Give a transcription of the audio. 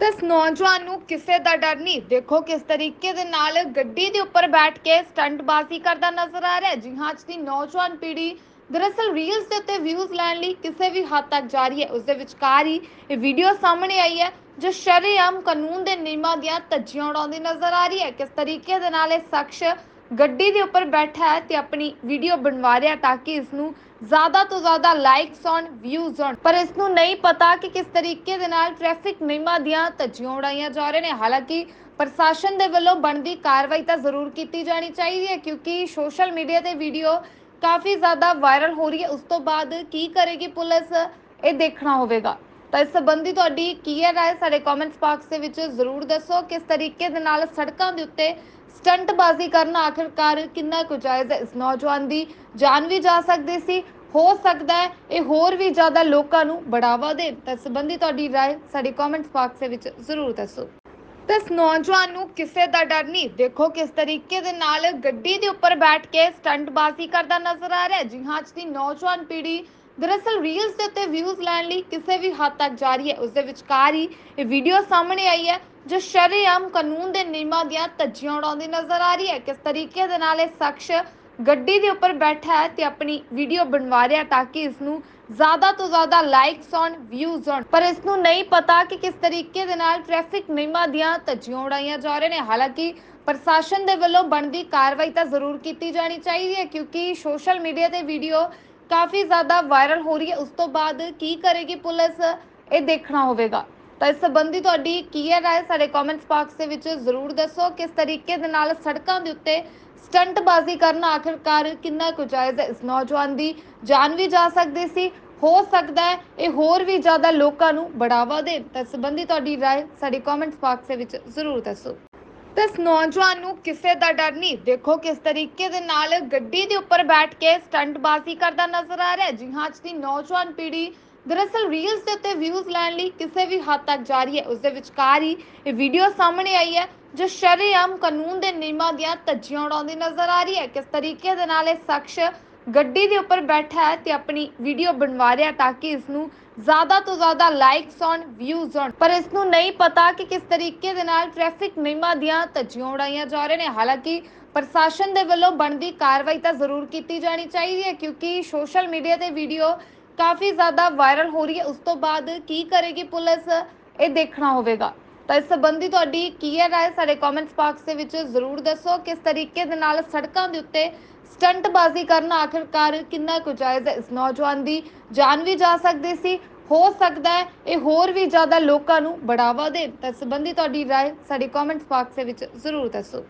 ਤੇ ਇਸ ਨੌਜਵਾਨ ਨੂੰ ਕਿਸੇ ਦਾ ਡਰ ਨਹੀਂ। ਦੇਖੋ ਕਿਸ ਤਰੀਕੇ ਦੇ ਨਾਲ ਗੱਡੀ ਦੇ ਉੱਪਰ ਬੈਠ ਕੇ ਸਟੰਟਬਾਜ਼ੀ ਕਰਦਾ ਨਜ਼ਰ ਆ ਰਿਹਾ ਹੈ। ਜੀ ਹਾਂ, ਅੱਜ ਦੀ ਨੌਜਵਾਨ ਪੀੜ੍ਹੀ ਦਰਅਸਲ ਰੀਲਸ ਦੇ ਉੱਤੇ ਵਿਊਜ਼ ਲੈਣ ਲਈ ਕਿਸੇ ਵੀ ਹੱਦ ਤੱਕ ਜਾ ਰਹੀ ਹੈ। ਉਸ ਦੇ ਵਿਚਕਾਰ ਹੀ ਇਹ ਵੀਡੀਓ ਸਾਹਮਣੇ ਆਈ ਹੈ, ਜੋ ਸ਼ਰੇਆਮ ਕਾਨੂੰਨ ਦੇ ਨਿਯਮਾਂ ਦੀਆਂ ਧੱਜੀਆਂ ਉਡਾਉਂਦੀ ਨਜ਼ਰ ਆ ਰਹੀ ਹੈ। ਕਿਸ ਤਰੀਕੇ ਦੇ ਨਾਲ ਇਹ ਸ਼ਖਸ ਗੱਡੀ ਦੇ ਉੱਪਰ ਬੈਠਾ ਹੈ ਤੇ ਆਪਣੀ ਵੀਡੀਓ ਬਣਵਾ ਰਿਹਾ ਤਾਂ ਕਿ ਇਸ ਨੂੰ ਜ਼ਿਆਦਾ ਤੋਂ ਜ਼ਿਆਦਾ ਲਾਈਕਸ ਔਨ ਵਿਊਜ਼ ਔਨ ਪਰ ਇਸ ਨੂੰ ਨਹੀਂ ਪਤਾ ਕਿ ਕਿਸ ਤਰੀਕੇ ਦੇ ਨਾਲ ਟ੍ਰੈਫਿਕ ਨਿਯਮਾਂ ਦੀਆਂ ਧੱਜੀਆਂ ਉਡਾਈਆਂ ਜਾ ਰਹੇ ਨੇ। ਹਾਲਾਂਕਿ ਪ੍ਰਸ਼ਾਸਨ ਦੇ ਵੱਲੋਂ ਬਣਦੀ ਕਾਰਵਾਈ ਤਾਂ ਜ਼ਰੂਰ ਕੀਤੀ ਜਾਣੀ ਚਾਹੀਦੀ ਹੈ ਕਿਉਂਕਿ ਸੋਸ਼ਲ ਮੀਡੀਆ ਤੇ ਵੀਡੀਓ ਕਾਫੀ ਜ਼ਿਆਦਾ ਵਾਇਰਲ ਹੋ ਰਹੀ ਹੈ। ਉਸ ਤੋਂ ਬਾਅਦ ਕੀ ਕਰੇਗੀ ਪੁਲਿਸ, ਇਹ ਦੇਖਣਾ ਹੋਵੇਗਾ। ਤਾਂ ਇਸ ਸੰਬੰਧੀ ਤੁਹਾਡੀ ਕੀ ਹੈ? ਰਾਏ ਸਾਡੇ ਕਮੈਂਟਸ ਬਾਕਸ ਦੇ ਵਿੱਚ ਜ਼ਰੂਰ ਦੱਸੋ ਕਿਸ ਤਰੀਕੇ ਦੇ ਨਾਲ ਸੜਕਾਂ ਦੇ ਉੱਤੇ ਸਟੰਟਬਾਜ਼ੀ ਕਰਨਾ ਆਖਿਰਕਾਰ ਕਿੰਨਾ ਕੁ ਜਾਇਜ਼ ਹੈ? ਇਸ ਨੌਜਵਾਨ ਦੀ ਜਾਨ ਵੀ ਜਾ ਸਕਦੀ ਸੀ, ਹੋ ਸਕਦਾ ਹੈ ਇਹ ਹੋਰ ਵੀ ਜ਼ਿਆਦਾ ਲੋਕਾਂ ਨੂੰ ਬੜਾਵਾ ਦੇ। ਤਾਂ ਸੰਬੰਧੀ ਤੁਹਾਡੀ ਰਾਏ ਸਾਡੇ ਕਮੈਂਟਸ ਬਾਕਸ ਦੇ ਵਿੱਚ ਜ਼ਰੂਰ ਦੱਸੋ। ਤੇ ਨੌਜਵਾਨ ਨੂੰ ਕਿਸੇ ਦਾ ਡਰ ਨਹੀਂ। ਦੇਖੋ ਕਿਸ ਤਰੀਕੇ ਦੇ ਨਾਲ ਗੱਡੀ ਦੇ ਉੱਪਰ ਬੈਠ ਕੇ ਸਟੰਟਬਾਜ਼ੀ ਕਰਦਾ ਨਜ਼ਰ ਆ ਰਿਹਾ ਜੀ ਹਾਂ, ਅੱਜ ਦੀ ਨੌਜਵਾਨ ਪੀੜ੍ਹੀ ਦਰਅਸਲ ਰੀਲਸ ਦੇ ਉੱਤੇ ਵਿਊਜ਼ ਲੈਣ ਲਈ ਕਿਸੇ ਵੀ ਹੱਦ ਤੱਕ ਜਾ ਹੈ, ਉਸ ਦੇ ਵਿਚਕਾਰ ਹੀ ਇਹ ਵੀਡੀਓ ਸਾਹਮਣੇ ਆਈ ਹੈ, ਜੋ ਸ਼ਰੇਆਮ ਕਾਨੂੰਨ ਦੇ ਨਿਯਮਾਂ ਦੀਆਂ ਧੱਜੀਆਂ ਉਡਾਉਂਦੀ ਨਜ਼ਰ ਆ ਰਹੀ ਹੈ। ਕਿਸ ਤਰੀਕੇ ਦੇ ਨਾਲ ਇਹ ਸ਼ਖਸ ਗੱਡੀ ਦੇ ਉੱਪਰ ਬੈਠਾ ਹੈ ਤੇ ਆਪਣੀ ਵੀਡੀਓ ਬਣਵਾ ਰਿਹਾ ਤਾਂ ਕਿ ਇਸ ਨੂੰ ਜ਼ਿਆਦਾ ਤੋਂ ਜ਼ਿਆਦਾ ਲਾਈਕਸ ਔਨ ਵਿਊਜ਼ ਔਨ ਪਰ ਇਸ ਨੂੰ ਨਹੀਂ ਪਤਾ ਕਿ ਕਿਸ ਤਰੀਕੇ ਦੇ ਨਾਲ ਟ੍ਰੈਫਿਕ ਨਿਯਮਾਂ ਦੀਆਂ ਧੱਜੀਆਂ ਉਡਾਈਆਂ ਜਾ ਰਹੇ ਨੇ। ਹਾਲਾਂਕਿ ਪ੍ਰਸ਼ਾਸਨ ਦੇ ਵੱਲੋਂ ਬਣਦੀ ਕਾਰਵਾਈ ਤਾਂ ਜ਼ਰੂਰ ਕੀਤੀ ਜਾਣੀ ਚਾਹੀਦੀ ਹੈ, ਕਿਉਂਕਿ ਸੋਸ਼ਲ ਮੀਡੀਆ ਤੇ ਵੀਡੀਓ ਕਾਫੀ ਜ਼ਿਆਦਾ ਵਾਇਰਲ ਹੋ ਰਹੀ ਹੈ। ਉਸ ਤੋਂ ਬਾਅਦ ਕੀ ਕਰੇਗੀ ਪੁਲਿਸ? ਇਹ ਦੇਖਣਾ ਹੋਵੇਗਾ। ਤਾਂ ਇਸ ਸੰਬੰਧੀ ਤੁਹਾਡੀ ਕੀ ਹੈ ਰਾਏ? ਸਾਡੇ ਕਮੈਂਟਸ ਬਾਕਸ ਦੇ ਵਿੱਚ ਜ਼ਰੂਰ ਦੱਸੋ। ਕਿਸ ਤਰੀਕੇ ਦੇ ਨਾਲ ਸੜਕਾਂ ਦੇ ਉੱਤੇ ਸਟੰਟਬਾਜ਼ੀ ਕਰਨਾ ਆਖਿਰਕਾਰ ਕਿੰਨਾ ਕੁ ਜਾਇਜ਼ ਹੈ? ਇਸ ਨੌਜਵਾਨ ਦੀ ਜਾਨ ਵੀ ਜਾ ਸਕਦੀ ਸੀ। ਹੋ ਸਕਦਾ ਹੈ ਇਹ ਹੋਰ ਵੀ ਜ਼ਿਆਦਾ ਲੋਕਾਂ ਨੂੰ ਬੜਾਵਾ ਦੇਣ। ਤਾਂ ਇਸ ਸੰਬੰਧੀ ਤੁਹਾਡੀ ਰਾਏ ਸਾਡੇ ਕਮੈਂਟਸ ਬਾਕਸ ਦੇ ਵਿੱਚ ਜ਼ਰੂਰ ਦੱਸੋ। ਤੇ ਇਸ ਨੌਜਵਾਨ ਨੂੰ ਕਿਸੇ ਦਾ ਡਰ ਨਹੀਂ। ਦੇਖੋ ਕਿਸ ਤਰੀਕੇ ਦੇ ਨਾਲ ਗੱਡੀ ਦੇ ਉੱਪਰ ਬੈਠ ਕੇ ਸਟੰਟਬਾਜ਼ੀ ਕਰਦਾ ਨਜ਼ਰ ਆ ਰਿਹਾ ਹੈ। ਜੀ ਹਾਂ, ਅੱਜ ਦੀ ਨੌਜਵਾਨ ਪੀੜ੍ਹੀ ਦਰਅਸਲ ਰੀਲਸ ਦੇ ਉੱਤੇ ਵਿਊਜ਼ ਲੈਣ ਲਈ ਕਿਸੇ ਵੀ ਹੱਦ ਤੱਕ ਜਾ ਰਹੀ ਹੈ। ਉਸ ਦੇ ਵਿਚਕਾਰ ਹੀ ਇਹ ਵੀਡੀਓ ਸਾਹਮਣੇ ਆਈ ਹੈ, ਜੋ ਸ਼ਰੇਆਮ ਕਾਨੂੰਨ ਦੇ ਨਿਯਮਾਂ ਦੀਆਂ ਧੱਜੀਆਂ ਉਡਾਉਂਦੀ ਨਜ਼ਰ ਆ ਰਹੀ ਹੈ। ਕਿਸ ਤਰੀਕੇ ਦੇ ਨਾਲ ਇਹ ਸ਼ਖਸ ਗੱਡੀ ਦੇ ਉੱਪਰ ਬੈਠਾ ਹੈ ਤੇ ਆਪਣੀ ਵੀਡੀਓ ਬਣਵਾ ਰਿਹਾ ਤਾਂ ਕਿ ਇਸ ਨੂੰ ਜ਼ਿਆਦਾ ਤੋਂ ਜ਼ਿਆਦਾ ਲਾਈਕਸ ਔਨ ਵਿਊਜ਼ ਔਨ ਪਰ ਇਸ ਨੂੰ ਨਹੀਂ ਪਤਾ ਕਿ ਕਿਸ ਤਰੀਕੇ ਦੇ ਨਾਲ ਟ੍ਰੈਫਿਕ ਨਿਯਮਾਂ ਦੀਆਂ ਧੱਜੀਆਂ ਉਡਾਈਆਂ ਜਾ ਰਹੇ ਨੇ। ਹਾਲਾਂਕਿ ਪ੍ਰਸ਼ਾਸਨ ਦੇ ਵੱਲੋਂ ਬਣਦੀ ਕਾਰਵਾਈ ਤਾਂ ਜ਼ਰੂਰ ਕੀਤੀ ਜਾਣੀ ਚਾਹੀਦੀ ਹੈ ਕਿਉਂਕਿ ਸੋਸ਼ਲ ਮੀਡੀਆ ਤੇ ਵੀਡੀਓ ਕਾਫੀ ਜ਼ਿਆਦਾ ਵਾਇਰਲ ਹੋ ਰਹੀ ਹੈ। ਉਸ ਤੋਂ ਬਾਅਦ ਕੀ ਕਰੇਗੀ ਪੁਲਿਸ, ਇਹ ਦੇਖਣਾ ਹੋਵੇਗਾ। ਤਾਂ ਇਸ ਸੰਬੰਧੀ ਤੁਹਾਡੀ ਕੀ ਹੈ ਰਾਏ? ਸਾਡੇ ਕਮੈਂਟਸ ਬਾਕਸ ਦੇ ਵਿੱਚ ਜ਼ਰੂਰ ਦੱਸੋ ਕਿਸ ਤਰੀਕੇ ਦੇ ਨਾਲ ਸੜਕਾਂ ਦੇ ਉੱਤੇ ਸਟੰਟਬਾਜ਼ੀ ਕਰਨਾ ਆਖਿਰਕਾਰ ਕਿੰਨਾ ਕੁ ਜਾਇਜ਼ ਹੈ? ਇਸ ਨੌਜਵਾਨ ਦੀ ਜਾਨ ਵੀ ਜਾ ਸਕਦੀ ਸੀ, ਹੋ ਸਕਦਾ ਹੈ ਇਹ ਹੋਰ ਵੀ ਜ਼ਿਆਦਾ ਲੋਕਾਂ ਨੂੰ ਬੜਾਵਾ ਦੇ ਤਾਂ ਸੰਬੰਧੀ ਤੁਹਾਡੀ ਰਾਏ ਸਾਡੇ ਕਮੈਂਟਸ ਬਾਕਸ ਦੇ ਵਿੱਚ ਜ਼ਰੂਰ ਦੱਸੋ।